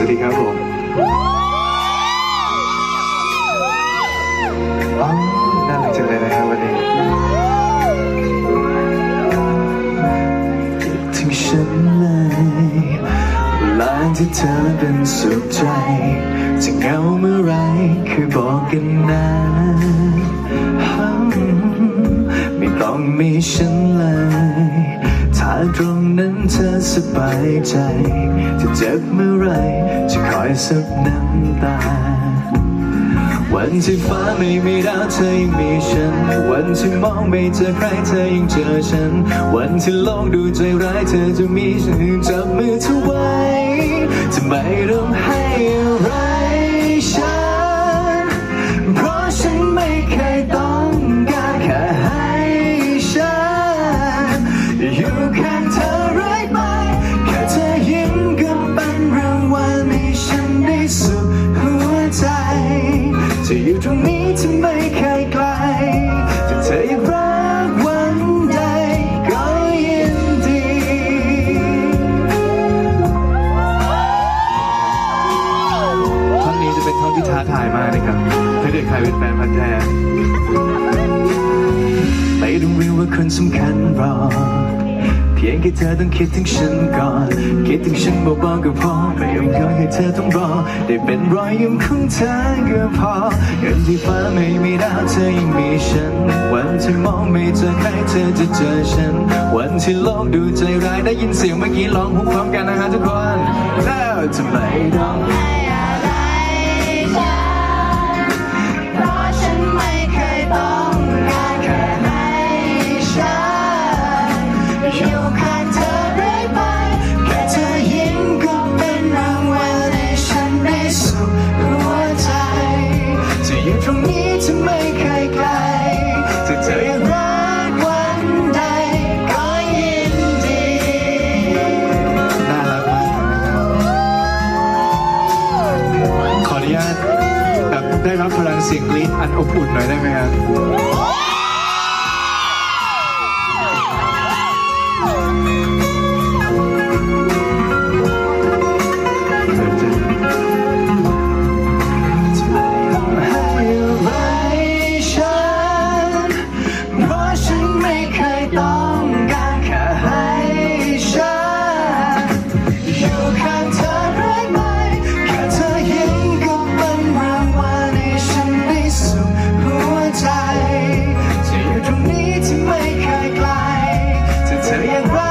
สวัสดีครับผมน่าจังเลยนะครับด้ถึงฉันไหมลานที่เธอเป็นสุขใจ จะเหงาเมื่อไรคือบอกกันนะไม่ต้องมีฉันเลยาตรงนั้นเธอสบายใจ จะเจ็บเมื่อไรจะคอยซับน้ำตา วันที่ฟ้าไม่มีดาวเธอยังมีฉัน วันที่มองไม่เจอใครเธอยังเจอฉัน วันที่โลกดูใจร้ายเธอจะมีฉันจับมือเธอไว้จะไม่ต้องให้อะไร สุขหัวใจ จะอยู่ตรงนี้ที่ไม่เคยไกลถ้าเธออยากรักวันใดก็ยินดี ท่อนนี้จะเป็นท่อนที่ท้าทายมากนะครับ ถ้าเกิดใครเป็นแฟนพันธ์แท้ไม่ต้องรู้ว่าคนสำคัญรอ เพียงแค่เธอต้องคิดถึงฉันก่อน คิดถึงฉันเบาๆก็พอ ไม่ต้องการให้เธอต้องรอ ได้เป็นรอยยิ้มของเธอก็พอเงินที่ฟ้าไม่มีดาวเธอยังมีฉัน วันที่มองไม่เจอใครเธอจะเจอฉัน วันที่โลกดูใจร้ายได้ยินเสียงเมื่อกี้ร้องพร้อมกันนะฮะทุกคนแล้วจะไม่ต้องาตแบบได้รับพลังเสียงกรี๊ดอันอบอุ่นหน่อยได้ไหมครับ se viene